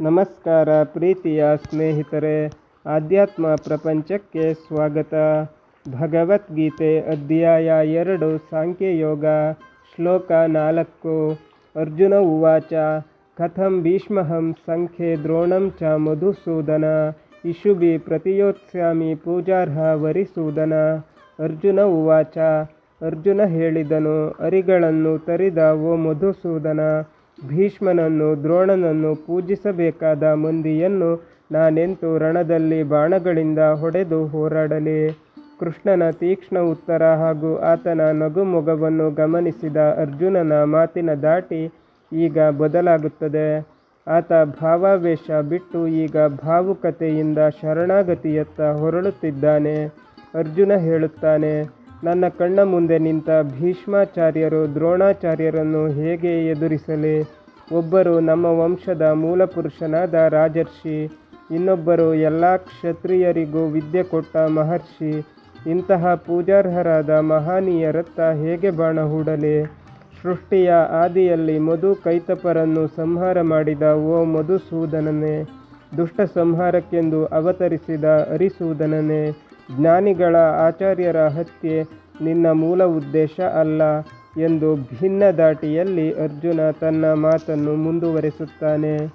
ನಮಸ್ಕಾರ ಪ್ರೀತಿಯ ಸ್ನೇಹಿತರೆ, ಆಧ್ಯಾತ್ಮ ಪ್ರಪಂಚಕ್ಕೆ ಸ್ವಾಗತ. ಭಗವದ್ಗೀತೆ ಅಧ್ಯಾಯ ಎರಡು, ಸಾಂಖ್ಯಯೋಗ, ಶ್ಲೋಕ ನಾಲ್ಕು. ಅರ್ಜುನ ಉವಾಚ, ಕಥಂ ಭೀಷ್ಮಹಂ ಸಂಖ್ಯೆ ದ್ರೋಣಂ ಚ ಮಧುಸೂದನ. ಇಶುಭಿ ಪ್ರತಿಯೋತ್ಸ್ಯಾಮಿ ಪೂಜಾರ್ಹ ವರಿಸೂದನ. ಅರ್ಜುನ ಉವಾಚ, ಅರ್ಜುನ ಹೇಳಿದನು, ಅರಿಗಳನ್ನು ತರಿದ ಓ ಮಧುಸೂದನ. ಭೀಷ್ಮನನ್ನು, ದ್ರೋಣನನ್ನು ಪೂಜಿಸಬೇಕಾದ ಮಂದಿಯನ್ನು ನಾನೆಂತು ರಣದಲ್ಲಿ ಬಾಣಗಳಿಂದ ಹೊಡೆದು ಹೋರಾಡಲಿ? ಕೃಷ್ಣನ ತೀಕ್ಷ್ಣ ಉತ್ತರ ಹಾಗೂ ಆತನ ನಗುಮೊಗವನ್ನು ಗಮನಿಸಿದ ಅರ್ಜುನನ ಮಾತಿನ ದಾಟಿ ಈಗ ಬದಲಾಗುತ್ತದೆ. ಆತ ಭಾವಾವೇಶ ಬಿಟ್ಟು ಈಗ ಭಾವುಕತೆಯಿಂದ ಶರಣಾಗತಿಯತ್ತ ಹೊರಳುತ್ತಿದ್ದಾನೆ. ಅರ್ಜುನ ಹೇಳುತ್ತಾನೆ, ನನ್ನ ಕಣ್ಣ ಮುಂದೆ ನಿಂತ ಭೀಷ್ಮಾಚಾರ್ಯರು ದ್ರೋಣಾಚಾರ್ಯರನ್ನು ಹೇಗೆ ಎದುರಿಸಲಿ? ಒಬ್ಬರು ನಮ್ಮ ವಂಶದ ಮೂಲಪುರುಷನಾದ ರಾಜರ್ಷಿ, ಇನ್ನೊಬ್ಬರು ಎಲ್ಲ ಕ್ಷತ್ರಿಯರಿಗೂ ವಿದ್ಯೆ ಕೊಟ್ಟ ಮಹರ್ಷಿ, ಇಂತಹ ಪೂಜಾರ್ಹರಾದ ಮಹಾನೀಯರತ್ತ ಹೇಗೆ ಬಾಣ ಹೂಡಲಿ? ಸೃಷ್ಟಿಯ ಆದಿಯಲ್ಲಿ ಮಧು ಕೈತಪರನ್ನು ಸಂಹಾರ ಮಾಡಿದ ಓ ಮಧುಸೂದನನೇ, ದುಷ್ಟ ಸಂಹಾರಕ್ಕೆಂದು ಅವತರಿಸಿದ ಅರಿಸೂದನನೇ, ಜ್ಞಾನಿಗಳ ಆಚಾರ್ಯರ ಹತ್ಯೆ ನಿನ್ನ ಮೂಲ ಉದ್ದೇಶ ಅಲ್ಲ. ಎಂದು ಭಿನ್ನ ದಾಟಿಯಲ್ಲಿ ಅರ್ಜುನ ತನ್ನ ಮಾತನ್ನು ಮುಂದುವರೆಸುತ್ತಾನೆ.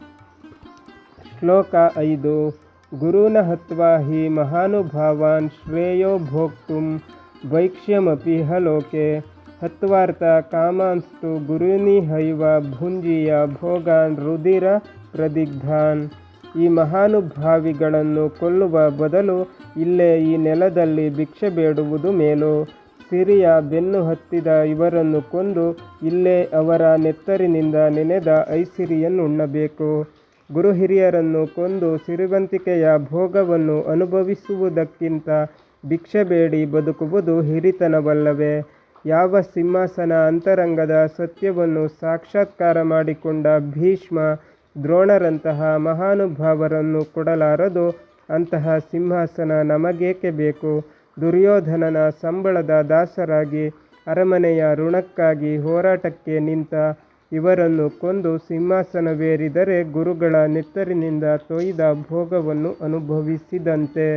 ಶ್ಲೋಕ ಐದು, ಗುರುನ ಹತ್ವಾ ಹಿ ಮಹಾನುಭಾವಾನ್ ಶ್ರೇಯೋ ಭೋಕ್ತುಂ ವೈಕ್ಷ್ಯಮಪಿ ಹಲೋಕೆ ಹತ್ವಾರ್ಥ ಕಾಮಾನ್ಸ್ತು ಗುರುನಿ ಹೈವ ಭುಂಜಿಯ ಭೋಗಾನ್ ರುದಿರ ಪ್ರದಿಗ್ಧಾನ್. ಈ ಮಹಾನುಭಾವಿಗಳನ್ನು ಕೊಲ್ಲುವ ಬದಲು ಇಲ್ಲೇ ಈ ನೆಲದಲ್ಲಿ ಭಿಕ್ಷೆ ಬೇಡುವುದು ಮೇಲು. ಸಿರಿಯ ಬೆನ್ನು ಹತ್ತಿದ ಇವರನ್ನು ಕೊಂದು ಇಲ್ಲೇ ಅವರ ನೆತ್ತರಿನಿಂದ ನೆನೆದ ಐಸಿರಿಯನ್ನುಣ್ಣಬೇಕು ಗುರು ಹಿರಿಯರನ್ನು ಕೊಂದು ಸಿರಿವಂತಿಕೆಯ ಭೋಗವನ್ನು ಅನುಭವಿಸುವುದಕ್ಕಿಂತ ಭಿಕ್ಷೆ ಬೇಡಿ ಬದುಕುವುದು ಹಿರಿತನವಲ್ಲವೇ. ಯಾವ ಸಿಂಹಾಸನ ಅಂತರಂಗದ ಸತ್ಯವನ್ನು ಸಾಕ್ಷಾತ್ಕಾರ ಮಾಡಿಕೊಂಡ ಭೀಷ್ಮ ದ್ರೋಣರಂತಹ ಮಹಾನುಭಾವರನ್ನು ಕೊಡಲಾರದು ಅಂತಹ ಸಿಂಹಾಸನ ನಮಗೇಕೆ ಬೇಕು? ದುರ್ಯೋಧನನ ಸಂಬಳದ ದಾಸರಾಗಿ ಅರಮನೆಯ ಋಣಕ್ಕಾಗಿ ಹೋರಾಟಕ್ಕೆ ನಿಂತ ಇವರನ್ನು ಕೊಂದು ಸಿಂಹಾಸನವೇರಿದರೆ ಗುರುಗಳ ನೆತ್ತರಿನಿಂದ ತೊಯ್ದ ಭೋಗವನ್ನು ಅನುಭವಿಸಿದಂತೆ.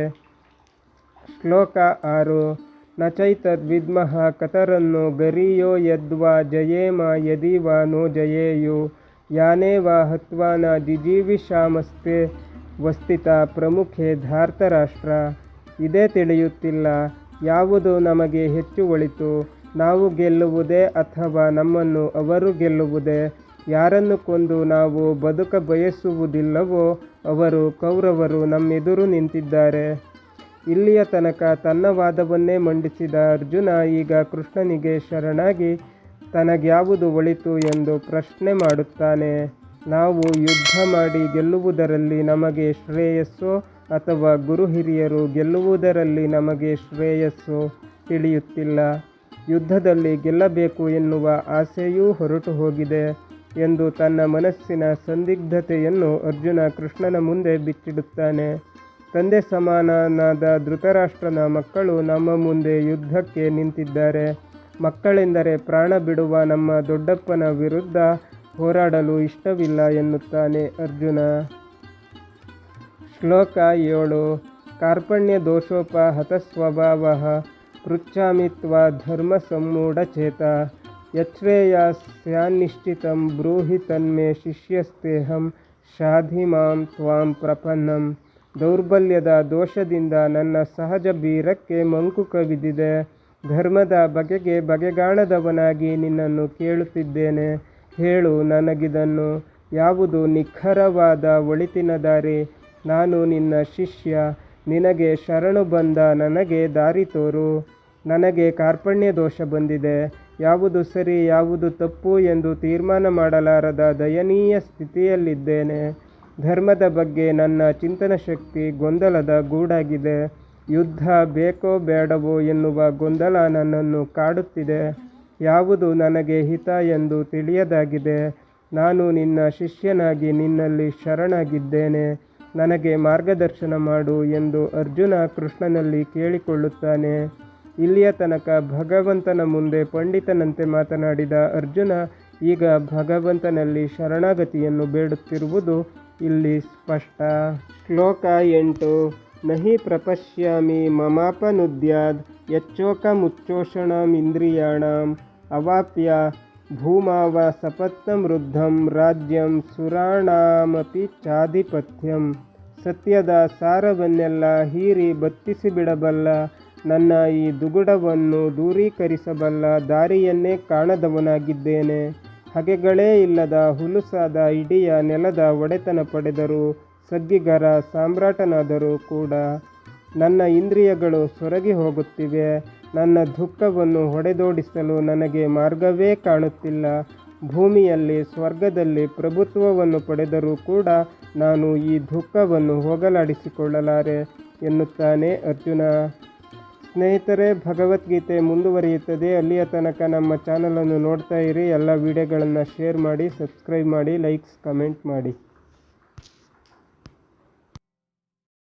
ಶ್ಲೋಕ ಆರು. ನಚೈತದ್ವಿದ್ಮಃ ಚೈತದ್ವಿದ್ಮಃ ಕತರನ್ನು ಗರಿಯೋ ಯದ್ವಾ ಜಯೇಮ ಯದಿವಾ ನೋ ಜಯೇಯು ವಾ ಹತ್ವಾನ ಜಿಜೀವಿಷಾಮಸ್ತೆ ವಸ್ತಿತ ಪ್ರಮುಖೆ ಧಾರ್ತರಾಷ್ಟ್ರ. ಇದೇ ತಿಳಿಯುತ್ತಿಲ್ಲ. ಯಾವುದು ನಮಗೆ ಹೆಚ್ಚು ಒಳಿತು, ನಾವು ಗೆಲ್ಲುವುದೇ ಅಥವಾ ನಮ್ಮನ್ನು ಅವರು ಗೆಲ್ಲುವುದೇ? ಯಾರನ್ನು ಕೊಂದು ನಾವು ಬದುಕ ಬಯಸುವುದಿಲ್ಲವೋ ಅವರು ಕೌರವರು ನಮ್ಮೆದುರು ನಿಂತಿದ್ದಾರೆ. ಇಲ್ಲಿಯ ತನಕ ತನ್ನ ವಾದವನ್ನೇ ಮಂಡಿಸಿದ ಅರ್ಜುನ ಈಗ ಕೃಷ್ಣನಿಗೆ ಶರಣಾಗಿ ತನಗ್ಯಾವುದು ಒಳಿತು ಎಂದು ಪ್ರಶ್ನೆ ಮಾಡುತ್ತಾನೆ. ನಾವು ಯುದ್ಧ ಮಾಡಿ ಗೆಲ್ಲುವುದರಲ್ಲಿ ನಮಗೆ ಶ್ರೇಯಸ್ಸೋ ಅಥವಾ ಗುರು ಹಿರಿಯರು ಗೆಲ್ಲುವುದರಲ್ಲಿ ನಮಗೆ ಶ್ರೇಯಸ್ಸು ತಿಳಿಯುತ್ತಿಲ್ಲ. ಯುದ್ಧದಲ್ಲಿ ಗೆಲ್ಲಬೇಕು ಎನ್ನುವ ಆಸೆಯೂ ಹೊರಟು ಹೋಗಿದೆ ಎಂದು ತನ್ನ ಮನಸ್ಸಿನ ಸಂದಿಗ್ಧತೆಯನ್ನು ಅರ್ಜುನ ಕೃಷ್ಣನ ಮುಂದೆ ಬಿಚ್ಚಿಡುತ್ತಾನೆ. ತಂದೆ ಸಮಾನನಾದ ಧೃತರಾಷ್ಟ್ರನ ಮಕ್ಕಳು ನಮ್ಮ ಮುಂದೆ ಯುದ್ಧಕ್ಕೆ ನಿಂತಿದ್ದಾರೆ. ಮಕ್ಕಳೆಂದರೆ ಪ್ರಾಣ ಬಿಡುವ ನಮ್ಮ ದೊಡ್ಡಪ್ಪನ ವಿರುದ್ಧ ಹೋರಾಡಲು ಇಷ್ಟವಿಲ್ಲ ಎನ್ನುತ್ತಾನೆ ಅರ್ಜುನ. ಶ್ಲೋಕ ಏಳು. ಕಾರ್ಪಣ್ಯ ದೋಷೋಪ ಹತಸ್ವಭಾವ ಪೃಚ್ಛಾಮಿ ತ್ವಾ ಧರ್ಮ ಸಮ್ಮೂಢಚೇತ ಯಶ್ರೇಯ ಸ್ಯಾನ್ನಿಶ್ಚಿತಂ ಬ್ರೂಹಿ ತನ್ಮೇ ಶಿಷ್ಯಸ್ತೇಹಂ ಶಾಧಿ ಮಾಂ ತ್ವಾಂ ಪ್ರಪನ್ನಂ. ದೌರ್ಬಲ್ಯದ ದೋಷದಿಂದ ನನ್ನ ಸಹಜ ಬೀರಕ್ಕೆ ಮಂಕು ಕವಿದಿದೆ. ಧರ್ಮದ ಬಗೆಗೆ ಬಗೆಗಾಣದವನಾಗಿ ನಿನ್ನನ್ನು ಕೇಳುತ್ತಿದ್ದೇನೆ. ಹೇಳು ನನಗಿದನ್ನು. ಯಾವುದು ನಿಖರವಾದ ಒಳಿತಿನ ದಾರಿ. ನಾನು ನಿನ್ನ ಶಿಷ್ಯ, ನಿನಗೆ ಶರಣು ಬಂದ ನನಗೆ ದಾರಿ ತೋರು. ನನಗೆ ಕಾರ್ಪಣ್ಯ ದೋಷ ಬಂದಿದೆ. ಯಾವುದು ಸರಿ, ಯಾವುದು ತಪ್ಪು ಎಂದು ತೀರ್ಮಾನ ಮಾಡಲಾರದ ದಯನೀಯ ಸ್ಥಿತಿಯಲ್ಲಿದ್ದೇನೆ. ಧರ್ಮದ ಬಗ್ಗೆ ನನ್ನ ಚಿಂತನ ಶಕ್ತಿ ಗೊಂದಲದ ಗೂಡಾಗಿದೆ. ಯುದ್ಧ ಬೇಕೋ ಬೇಡವೋ ಎನ್ನುವ ಗೊಂದಲ ನನ್ನನ್ನು ಕಾಡುತ್ತಿದೆ. ಯಾವುದು ನನಗೆ ಹಿತ ಎಂದು ತಿಳಿಯದಾಗಿದೆ. ನಾನು ನಿನ್ನ ಶಿಷ್ಯನಾಗಿ ನಿನ್ನಲ್ಲಿ ಶರಣಾಗಿದ್ದೇನೆ. ನನಗೆ ಮಾರ್ಗದರ್ಶನ ಮಾಡು ಎಂದು ಅರ್ಜುನ ಕೃಷ್ಣನಲ್ಲಿ ಕೇಳಿಕೊಳ್ಳುತ್ತಾನೆ. ಇಲ್ಲಿಯ ತನಕ ಭಗವಂತನ ಮುಂದೆ ಪಂಡಿತನಂತೆ ಮಾತನಾಡಿದ ಅರ್ಜುನ, ಈಗ ಭಗವಂತನಲ್ಲಿ ಶರಣಾಗತಿಯನ್ನು ಬೇಡುತ್ತಿರುವುದು ಇಲ್ಲಿ ಸ್ಪಷ್ಟ. ಶ್ಲೋಕ ಎಂಟು. ನಹಿ ಪ್ರಪಶ್ಯಾಮಿ ಮಮಾಪನುದ್ಯಾದ್ ಯಚ್ಚೋಕ ಮುಚ್ಚೋಷಣಾಂ ಇಂದ್ರಿಯಾಣಾಂ ಅವಾಪ್ಯ ಸಪತ್ನಮೃದ್ಧಂ ರಾಜ್ಯಂ ಸುರಾಣಾಮಪಿ ಚಾಧಿಪತ್ಯಂ ಸತ್ಯದ ಸಾರವನ್ನೆಲ್ಲ ಹೀರಿ ಬತ್ತಿಸಿಬಿಡಬಲ್ಲ ನನ್ನ ಈ ದುಗುಡವನ್ನು ದೂರೀಕರಿಸಬಲ್ಲ ದಾರಿಯನ್ನೇ ಕಾಣದವನಾಗಿದ್ದೇನೆ। ಹಗೆಗಳೇ ಇಲ್ಲದ ಹುಲುಸಾದ ಇಡಿಯ ನೆಲದ ಒಡೆತನ ಪಡೆದರೂ ಸಗ್ಗಿಗರ ಸಾಮ್ರಾಟನಾದರೂ ಕೂಡ ನನ್ನ ಇಂದ್ರಿಯಗಳು ಸೊರಗಿ ಹೋಗುತ್ತಿವೆ। ನನ್ನ ದುಃಖವನ್ನು ಹೊಡೆದೋಡಿಸಲು ನನಗೆ ಮಾರ್ಗವೇ ಕಾಣುತ್ತಿಲ್ಲ. ಭೂಮಿಯಲ್ಲಿ ಸ್ವರ್ಗದಲ್ಲಿ ಪ್ರಭುತ್ವವನ್ನು ಪಡೆದರೂ ಕೂಡ ನಾನು ಈ ದುಃಖವನ್ನು ಹೋಗಲಾಡಿಸಿಕೊಳ್ಳಲಾರೆ ಎನ್ನುತ್ತಾನೆ ಅರ್ಜುನ. ಸ್ನೇಹಿತರೆ, ಭಗವದ್ಗೀತೆ ಮುಂದುವರಿಯುತ್ತದೆ. ಅಲ್ಲಿಯ ತನಕ ನಮ್ಮ ಚಾನಲನ್ನು ನೋಡ್ತಾ ಇರಿ. ಎಲ್ಲ ವಿಡಿಯೋಗಳನ್ನು ಶೇರ್ ಮಾಡಿ, ಸಬ್ಸ್ಕ್ರೈಬ್ ಮಾಡಿ, ಲೈಕ್ಸ್, ಕಮೆಂಟ್ ಮಾಡಿ.